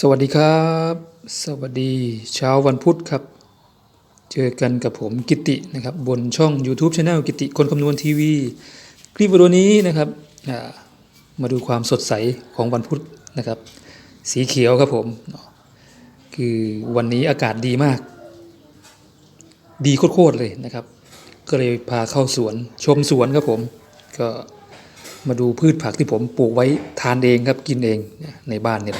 สวัสดีครับ สวัสดีเช้าวันพุธครับ เจอกันกับผมกิตินะครับ บนช่อง YouTube Channel กิติคนคำนวณทีวี คลิปวิดีโอนี้นะครับมาดูความสดใสของวันพุธนะครับ สีเขียวครับผม คือวันนี้อากาศดีมาก ดีโคตรเลยนะครับ ก็เลยพาเข้าสวนชมสวนครับผม ก็มาดูพืชผักที่ผมปลูกไว้ทานเองครับกินเองในบ้านเนี่ย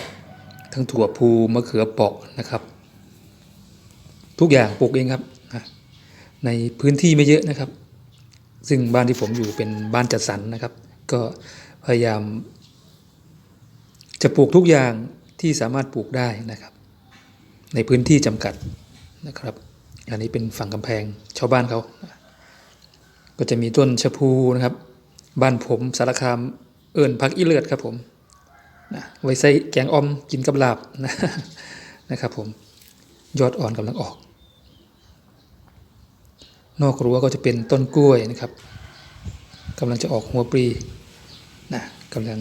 ทั้งถั่วพูมะเขือเปราะนะครับ ทุกอย่างปลูกเองครับ ในพื้นที่ไม่เยอะนะครับ ซึ่งบ้านที่ผมอยู่เป็นบ้านจัดสรรนะครับ ก็พยายาม จะปลูกทุกอย่างที่สามารถปลูกได้นะครับ ในพื้นที่จำกัดนะครับ อันนี้เป็นฝั่งกำแพงชาวบ้านเขา ก็จะมีต้นชะพูนะครับ บ้านผมสารคามเอิญพักอีเลือดครับผม นะไว้ใส่แกงอมกินกับลาบนะนะครับผมยอดอ่อนกำลังออก นอกรั้วก็จะเป็นต้นกล้วยนะครับกำลังจะออกหัวปลีนะกำลัง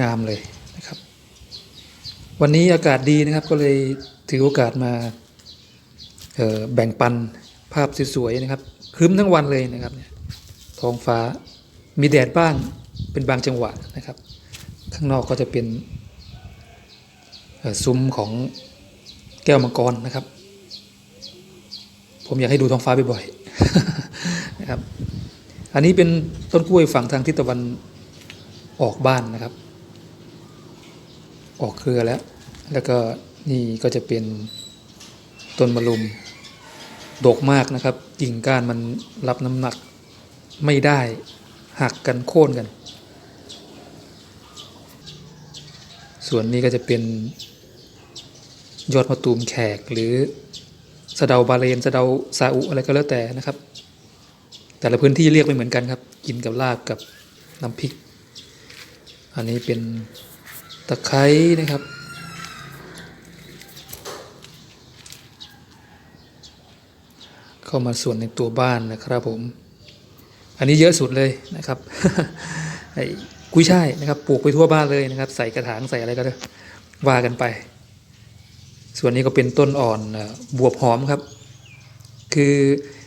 งามเลยนะครับ วันนี้อากาศดีนะครับก็เลยถือโอกาสมาแบ่งปันภาพสวยๆนะครับครึ้มทั้งวันเลยนะครับท้องฟ้ามีแดดบ้างเป็นบางจังหวะนะครับ ข้างนอกก็จะเป็นซุ้มของแก้วมังกรนะครับ ผมอยากให้ดูท้องฟ้าบ่อยๆนะครับ อันนี้เป็นต้นกล้วยฝั่งทางทิศตะวันออกบ้านนะครับ ออกเครือแล้ว แล้วก็นี่ก็จะเป็นต้นมะลุมดกมากนะครับกิ่งก้านมันรับน้ำหนักไม่ได้หักกันโค่นกัน ส่วนนี้ก็จะเป็นยอดมะตูมแขกหรือสะเดาบาเลนสะเดาซาอุอะไรก็แล้วแต่นะครับ แต่ละพื้นที่เรียกไม่เหมือนกันครับ กินกับลาบกับน้ำพริก อันนี้เป็นตะไคร้นะครับ เข้ามาส่วนในตัวบ้านนะครับผม อันนี้เยอะสุดเลยนะครับ กุ้ยช่ายนะครับปลูกไปทั่วบ้านเลยนะครับ ใส่กระถางใส่อะไรก็ได้ว่ากันไป ส่วนนี้ก็เป็นต้นอ่อนบวบหอมครับ คือ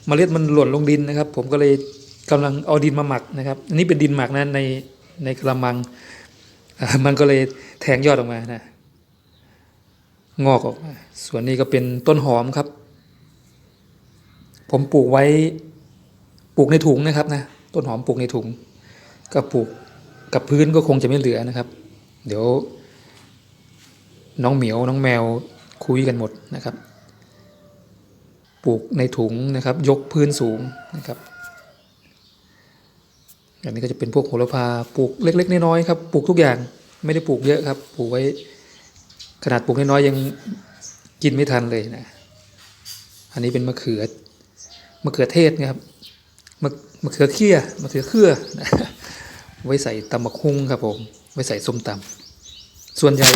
เมล็ดมันหล่นลงดินนะครับ ผมก็เลยกำลังเอาดินมาหมักนะครับ อันนี้เป็นดินหมักนะในในกระมัง มันก็เลยแทงยอดออกมานะงอกออกมาส่วนนี้ก็เป็นต้นหอมครับ ผมปลูกไว้ปลูกในถุงนะครับนะต้นหอมปลูกในถุง ก็ปลูก กับพื้นก็คงจะไม่เหลือนะครับ เดี๋ยว น้องเหมียวน้องแมวคุยกันหมดนะครับ ปลูกในถุงนะครับ ยกพื้นสูงนะครับอันนี้ก็จะเป็นพวกโหระพาปลูกเล็ก ๆ น้อยๆครับปลูกทุกอย่างไม่ได้ปลูกเยอะครับปลูกไว้ขนาดปลูกน้อยๆยังกินไม่ทันเลยนะ อันนี้เป็นมะเขือมะเขือเทศนะครับมะมะเขือเคี่ยมะเขือเครือนะ ไว้ใส่ตำมะคุงครับผมไว้ใส่ส้มตำส่วนใหญ่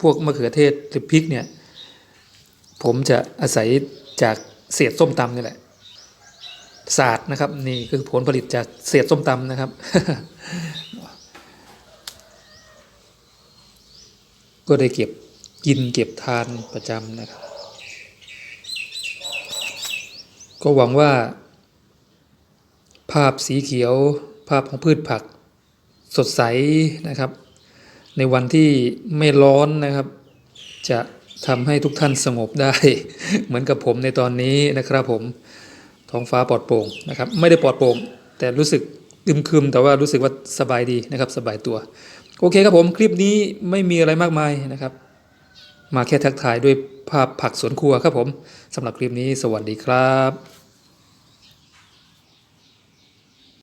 พวกมะเขือเทศหรือพริกเนี่ย ผมจะอาศัยจากเศษส้มตำนี่แหละศาสตร์นะครับ นี่คือผลผลิตจากเศษส้มตำนะครับ ก็ได้เก็บกินเก็บทานประจำนะครับ ก็หวังว่า ภาพสีเขียว ภาพของพืชผัก สดใสนะครับ ในวันที่ไม่ร้อนนะครับ จะทำให้ทุกท่านสงบได้ เหมือนกับผมในตอนนี้นะครับผมท้องฟ้าปลอดโปร่งนะครับ ไม่ได้ปลอดโปร่งแต่รู้สึกอึมครึมแต่ว่ารู้สึกว่าสบายดีนะครับ สบายตัว โอเคครับผมคลิปนี้ไม่มีอะไรมากมายนะครับ มาแค่ทักทายด้วยภาพผักสวนครัวครับผมสำหรับคลิปนี้สวัสดีครับ